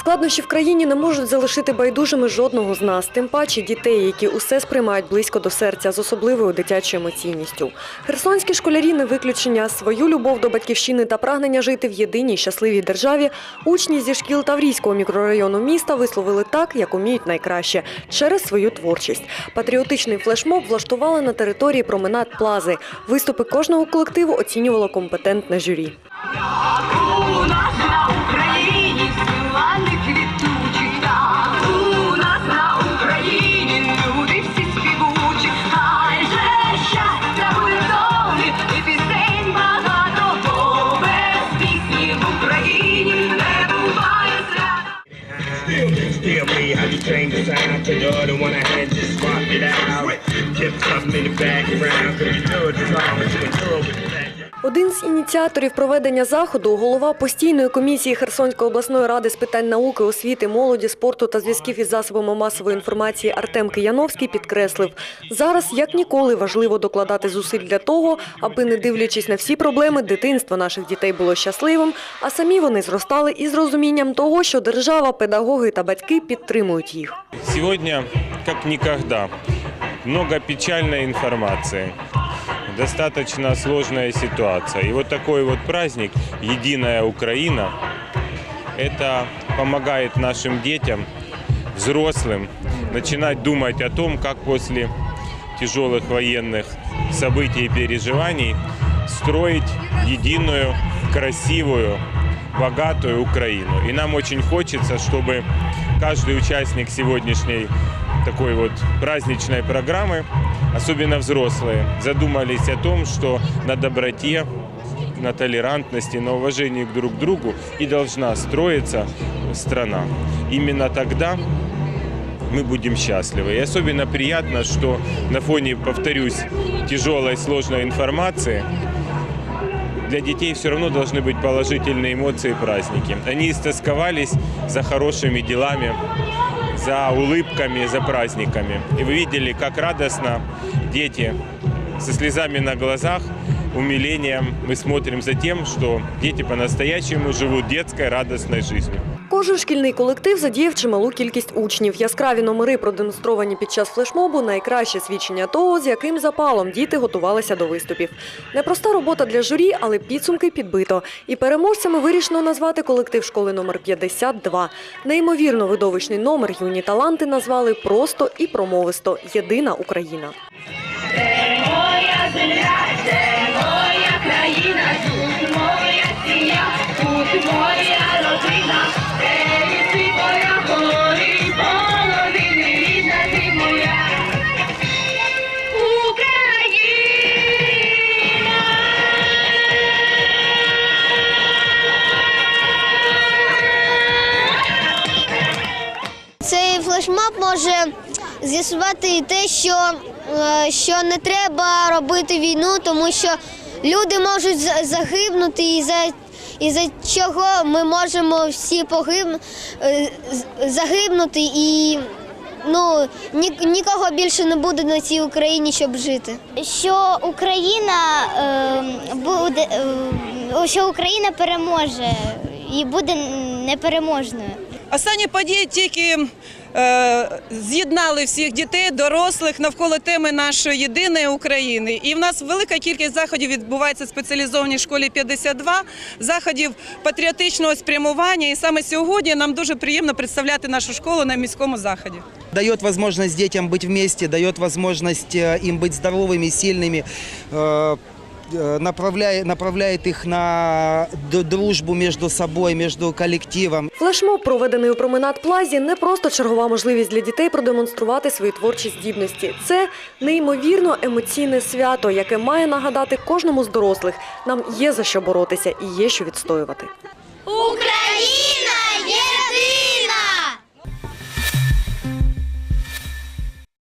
Складнощі в країні не можуть залишити байдужими жодного з нас, тим паче дітей, які усе сприймають близько до серця з особливою дитячою емоційністю. Херсонські школярі не виключення. Свою любов до батьківщини та прагнення жити в єдиній щасливій державі учні зі шкіл Таврійського мікрорайону міста висловили так, як уміють найкраще через свою творчість. Патріотичний флешмоб влаштували на території променад Плази. Виступи кожного колективу оцінювало компетентне журі. you're the one I had to swap it out. Kept up in the background, cause you know it's all, but you endure with Один з ініціаторів проведення заходу, голова постійної комісії Херсонської обласної ради з питань науки, освіти, молоді, спорту та зв'язків із засобами масової інформації Артем Кияновський підкреслив, зараз як ніколи важливо докладати зусиль для того, аби, не дивлячись на всі проблеми, дитинство наших дітей було щасливим, а самі вони зростали із розумінням того, що держава, педагоги та батьки підтримують їх. Сегодня, как никогда, много печальной информации. Достаточно сложная ситуация. И вот такой вот праздник «Единая Украина» это помогает нашим детям, взрослым, начинать думать о том, как после тяжелых военных событий и переживаний строить единую, красивую, богатую Украину. И нам очень хочется, чтобы каждый участник сегодняшней такой вот праздничной программы, особенно взрослые, задумались о том, что на доброте, на толерантности, на уважении друг к другу и должна строиться страна. Именно тогда мы будем счастливы. И особенно приятно, что на фоне, повторюсь, тяжелой, сложной информации для детей все равно должны быть положительные эмоции и праздники. Они истосковались за хорошими делами, за улыбками, за праздниками. И вы видели, как радостно дети со слезами на глазах, умилением мы смотрим за тем, что дети по-настоящему живут детской радостной жизнью. Кожен шкільний колектив задіяв чималу кількість учнів. Яскраві номери, продемонстровані під час флешмобу, найкраще свідчення того, з яким запалом діти готувалися до виступів. Непроста робота для журі, але підсумки підбито. І переможцями вирішено назвати колектив школи номер 52. Неймовірно видовищний номер юні таланти назвали просто і промовисто Єдина Україна. Моя земля, це моя країна, тут моя сім'я, тут моя родина, Цей флешмоб може з'ясувати і те, що, е, що не треба робити війну, тому що люди можуть за- загибнути, і за, і за чого ми можемо всі погиб, е, загибнути, і ну, ні, нікого більше не буде на цій Україні, щоб жити. що Україна е, буде, е, що Україна переможе і буде непереможною. Останні події тільки е, з'єднали всіх дітей, дорослих навколо теми нашої єдиної України. І в нас велика кількість заходів відбувається в спеціалізованій школі 52, заходів патріотичного спрямування. І саме сьогодні нам дуже приємно представляти нашу школу на міському заході. дает возможность детям быть вместе, дает возможность э, им быть здоровыми, сильными, э, э, направляет, направляет их на дружбу между собой, между коллективом. Флешмоб, проведений у променад Плазі, не просто чергова можливість для дітей продемонструвати свої творчі здібності. Це неймовірно емоційне свято, яке має нагадати кожному з дорослих. Нам є за що боротися і є що відстоювати. Україна!